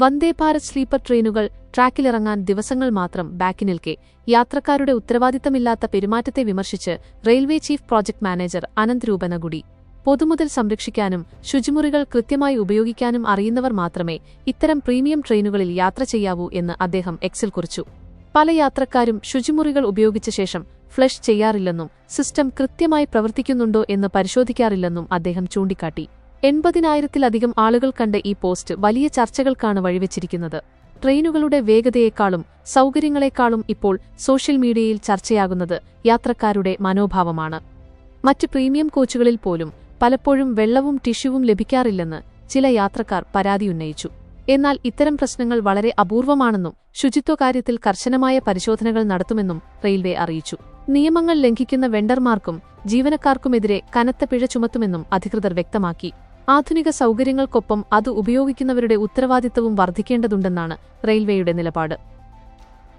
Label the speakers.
Speaker 1: Vande Bharat sleeper ട്രെയിനുകൾ ട്രാക്കിലിറങ്ങാൻ ദിവസങ്ങൾ മാത്രം ബാക്കി നിൽക്കെ. യാത്രക്കാരുടെ ഉത്തരവാദിത്തമില്ലാത്ത പെരുമാറ്റത്തെ വിമർശിച്ച് railway chief project manager Ananth Rupanagudi. പൊതുമുതൽ സംരക്ഷിക്കാനും ശുചിമുറികൾ കൃത്യമായി ഉപയോഗിക്കാനും അറിയുന്നവർ മാത്രമേ ഇത്തരം പ്രീമിയം ട്രെയിനുകളിൽ യാത്ര ചെയ്യാവൂ എന്ന് അദ്ദേഹം എക്സിൽ കുറിച്ചു. പല യാത്രക്കാരും ശുചിമുറികൾ ഉപയോഗിച്ച ശേഷം ഫ്ലഷ് ചെയ്യാറില്ലെന്നും സിസ്റ്റം കൃത്യമായി പ്രവർത്തിക്കുന്നുണ്ടോ എന്ന് പരിശോധിക്കാറില്ലെന്നും അദ്ദേഹം ചൂണ്ടിക്കാട്ടി. എൺപതിനായിരത്തിലധികം ആളുകൾ കണ്ട ഈ പോസ്റ്റ് വലിയ ചർച്ചകൾക്കാണ് വഴിവെച്ചിരിക്കുന്നത്. ട്രെയിനുകളുടെ വേഗതയേക്കാളും സൗകര്യങ്ങളെക്കാളും ഇപ്പോൾ സോഷ്യൽ മീഡിയയിൽ ചർച്ചയാകുന്നത് യാത്രക്കാരുടെ മനോഭാവമാണ്. മറ്റ് പ്രീമിയം കോച്ചുകളിൽ പോലും പലപ്പോഴും വെള്ളവും ടിഷ്യൂവും ലഭിക്കാറില്ലെന്ന് ചില യാത്രക്കാർ പരാതി ഉന്നയിച്ചു. എന്നാൽ ഇത്തരം പ്രശ്നങ്ങൾ വളരെ അപൂർവമാണെന്നും ശുചിത്വ കാര്യത്തിൽ കർശനമായ പരിശോധനകൾ നടത്തുമെന്നും റെയിൽവേ അറിയിച്ചു. നിയമങ്ങൾ ലംഘിക്കുന്ന വെണ്ടർമാർക്കും ജീവനക്കാർക്കുമെതിരെ കനത്ത പിഴ ചുമത്തുമെന്നും അധികൃതർ വ്യക്തമാക്കി. ആധുനിക സൗകര്യങ്ങൾക്കൊപ്പം അത് ഉപയോഗിക്കുന്നവരുടെ ഉത്തരവാദിത്തവും വർദ്ധിക്കേണ്ടതുണ്ടെന്നാണ് റെയിൽവേയുടെ നിലപാട്